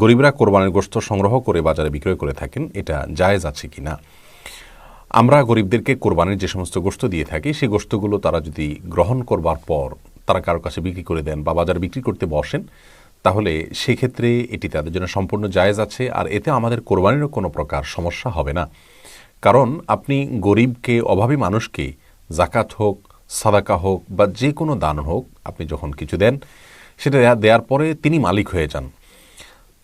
গরিবরা কোরবানির গোশত সংগ্রহ করে বাজারে বিক্রয় করে থাকেন, এটা জায়েজ আছে কি না আমরা গরিবদেরকে কোরবানির যে সমস্ত গোশত দিয়ে থাকি, সেই গোশতগুলো তারা যদি গ্রহণ করবার পর তারা কারও কাছে বিক্রি করে দেন বা বাজারে বিক্রি করতে বসেন, তাহলে সেক্ষেত্রে এটি তাদের জন্য সম্পূর্ণ জায়েজ আছে, আর এতে আমাদের কোরবানিরও কোনো প্রকার সমস্যা হবে না। কারণ আপনি গরিবকে, অভাবী মানুষকে জাকাত হোক, সাদাকা হোক বা যে কোনো দান হোক, আপনি যখন কিছু দেন, সেটা দেওয়ার পরে তিনি মালিক হয়ে যান।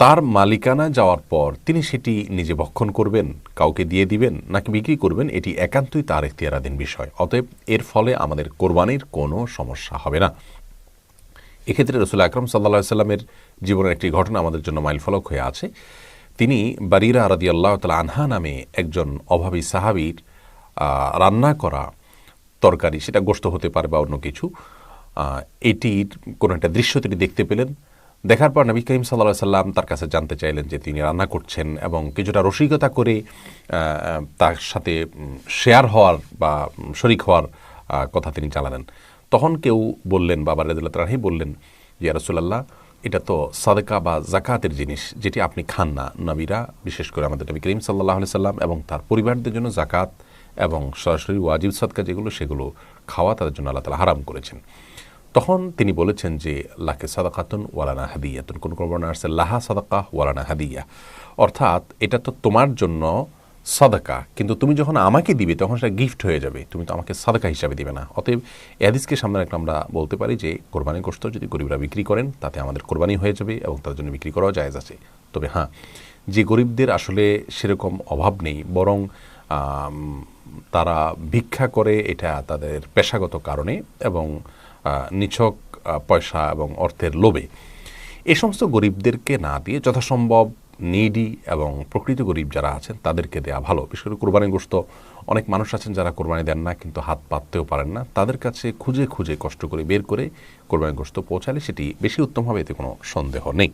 তার মালিকানা যাওয়ার পর তিনি সেটি নিজে ভক্ষণ করবেন, কাউকে দিয়ে দিবেন নাকি বিক্রি করবেন, এটি একান্তই তার এখতিয়ারাধীন বিষয়। অতএব এর ফলে আমাদের কোরবানির কোনো সমস্যা হবে না। এক্ষেত্রে রসুল আকরম সাল্লা সাল্লামের জীবনের একটি ঘটনা আমাদের জন্য মাইলফলক হয়ে আছে। তিনি বারিরা রাদি আল্লাহ তালা আনহা নামে একজন অভাবী সাহাবির রান্না করা তরকারি, সেটা গোস্ত হতে পারে বা অন্য কিছু এটির কোনো একটা দৃশ্য তিনি দেখতে পেলেন। দেখার পর নবী করিম সাল্লাহ সাল্লাম তার কাছে জানতে চাইলেন যে তিনি রান্না করছেন এবং কিছুটা রসিকতা করে তার সাথে শেয়ার হওয়ার বা শরিক হওয়ার কথা তিনি চালালেন তখন কেউ বললেন, বাবা রেদুল্লাহ তালাহি বললেন যে রসুল্লাহ এটা তো সাদকা বা জাকাতের জিনিস, যেটি আপনি খান না। নবীরা, বিশেষ করে আমাদের নবী করিম সাল্লাহ সাল্লাম এবং তার পরিবারদের জন্য জাকাত এবং সরাসরি ওয়াজিব সদকা যেগুলো, সেগুলো খাওয়া তাদের জন্য আল্লাহ তালা হারাম করেছেন। তখন তিনি বলেছেন যে, লাকে সাদাকাতুন ওয়ালানা হাদিয়াতুন। কোন কোন বর্ণনা আসছে, লাহা সাদাকা ওয়ালানা হাদিয়া। অর্থাৎ এটা তো তোমার জন্য সাদাকা, কিন্তু তুমি যখন আমাকে দিবে, তখন সেটা গিফট হয়ে যাবে। তুমি তো আমাকে সাদাকা হিসাবে দিবে না। অতএব এদিসকে সামনে রাখলে আমরা বলতে পারি যে কোরবানি গোস্ত যদি গরিবরা বিক্রি করেন, তাতে আমাদের কোরবানি হয়ে যাবে এবং তার জন্য বিক্রি করাও জায়েজ আছে। তবে হ্যাঁ যে গরিবদের আসলে সেরকম অভাব নেই, বরং তারা ভিক্ষা করে এটা তাদের পেশাগত কারণে এবং নিছক পয়সা এবং অর্থের লোভে। এ সমস্ত গরিবদেরকে না দিয়ে যথাসম্ভব নিডি এবং প্রকৃত গরিব যারা আছেন, তাদেরকে দেওয়া ভালো। বিশেষ করে কোরবানি গোস্ত অনেক মানুষ আছেন যারা কোরবানি দেন না, কিন্তু হাত পাততেও পারেন না। তাদের কাছে খুঁজে খুঁজে কষ্ট করে বের করে কোরবানি গোস্ত পৌঁছালে সেটি বেশি উত্তম হবে এতে কোনো সন্দেহ নেই।